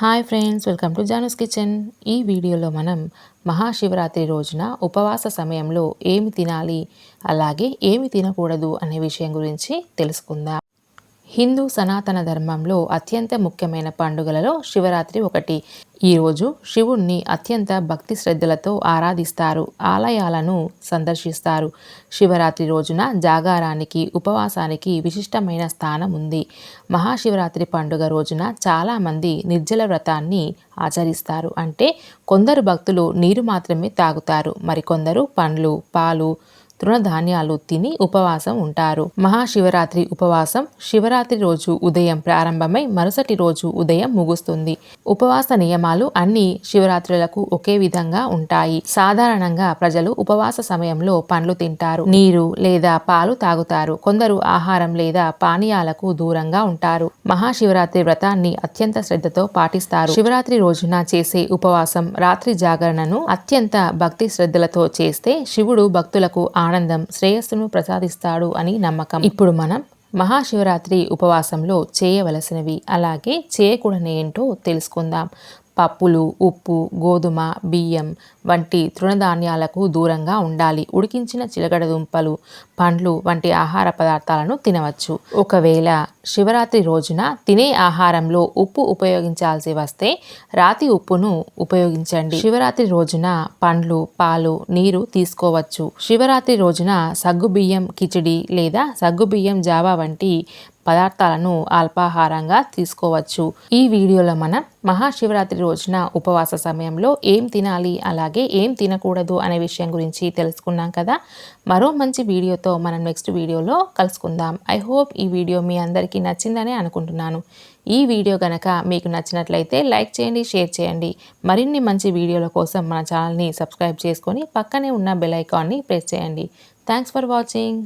Hi friends welcome to Jana's kitchen. ఈ వీడియోలో మనం మహాశివరాత్రి రోజున ఉపవాస సమయంలో ఏమి తినాలి అలాగే ఏమి తినకూడదు అనే విషయం గురించి తెలుసుకుందాం. హిందూ సనాతన ధర్మంలో అత్యంత ముఖ్యమైన పండుగలలో శివరాత్రి ఒకటి. ఈరోజు శివుణ్ణి అత్యంత భక్తి శ్రద్ధలతో ఆరాధిస్తారు ఆలయాలను సందర్శిస్తారు. శివరాత్రి రోజున జాగారానికి ఉపవాసానికి విశిష్టమైన స్థానం ఉంది. మహాశివరాత్రి పండుగ రోజున చాలామంది నిర్జల వ్రతాన్ని ఆచరిస్తారు. అంటే కొందరు భక్తులు నీరు మాత్రమే తాగుతారు. మరికొందరు పండ్లు పాలు తృణధాన్యాలు తిని ఉపవాసం ఉంటారు. మహాశివరాత్రి ఉపవాసం శివరాత్రి రోజు ఉదయం ప్రారంభమై మరుసటి రోజు ఉదయం ముగుస్తుంది. ఉపవాస నియమాలు అన్ని శివరాత్రులకు ఒకే విధంగా ఉంటాయి. సాధారణంగా ప్రజలు ఉపవాస సమయంలో పండ్లు తింటారు. నీరు లేదా పాలు తాగుతారు. కొందరు ఆహారం లేదా పానీయాలకు దూరంగా ఉంటారు. మహాశివరాత్రి వ్రతాన్ని అత్యంత శ్రద్ధతో పాటిస్తారు. శివరాత్రి రోజున చేసే ఉపవాసం రాత్రి జాగరణను అత్యంత భక్తి శ్రద్ధలతో చేస్తే శివుడు భక్తులకు ఆనందం ఆనందం శ్రేయస్సును ప్రసాదిస్తాడు అని నమ్మకం. ఇప్పుడు మనం మహాశివరాత్రి ఉపవాసంలో చేయవలసినవి అలాగే చేయకూడని ఏంటో తెలుసుకుందాం. పప్పులు ఉప్పు గోధుమ బియ్యం వంటి తృణధాన్యాలకు దూరంగా ఉండాలి. ఉడికించిన చిలగడ దుంపలు పండ్లు వంటి ఆహార పదార్థాలను తినవచ్చు. ఒకవేళ శివరాత్రి రోజున తినే ఆహారంలో ఉప్పు ఉపయోగించాల్సి వస్తే రాతి ఉప్పును ఉపయోగించండి. శివరాత్రి రోజున పండ్లు పాలు నీరు తీసుకోవచ్చు. శివరాత్రి రోజున సగ్గుబియ్యం కిచిడి లేదా సగ్గుబియ్యం జావా వంటి పదార్థాలను అల్పాహారంగా తీసుకోవచ్చు. ఈ వీడియోలో మనం మహాశివరాత్రి రోజున ఉపవాస సమయంలో ఏం తినాలి అలాగే ఏం తినకూడదు అనే విషయం గురించి తెలుసుకున్నాం కదా? మరో మంచి వీడియోతో మనం నెక్స్ట్ వీడియోలో కలుసుకుందాం. ఐ హోప్ ఈ వీడియో మీ అందరికీ నచ్చిందని అనుకుంటున్నాను. ఈ వీడియో కనుక మీకు నచ్చినట్లయితే లైక్ చేయండి షేర్ చేయండి. మరిన్ని మంచి వీడియోల కోసం మన ఛానల్ని సబ్స్క్రైబ్ చేసుకొని పక్కనే ఉన్న బెల్ ఐకాన్ని ప్రెస్ చేయండి. Thanks for watching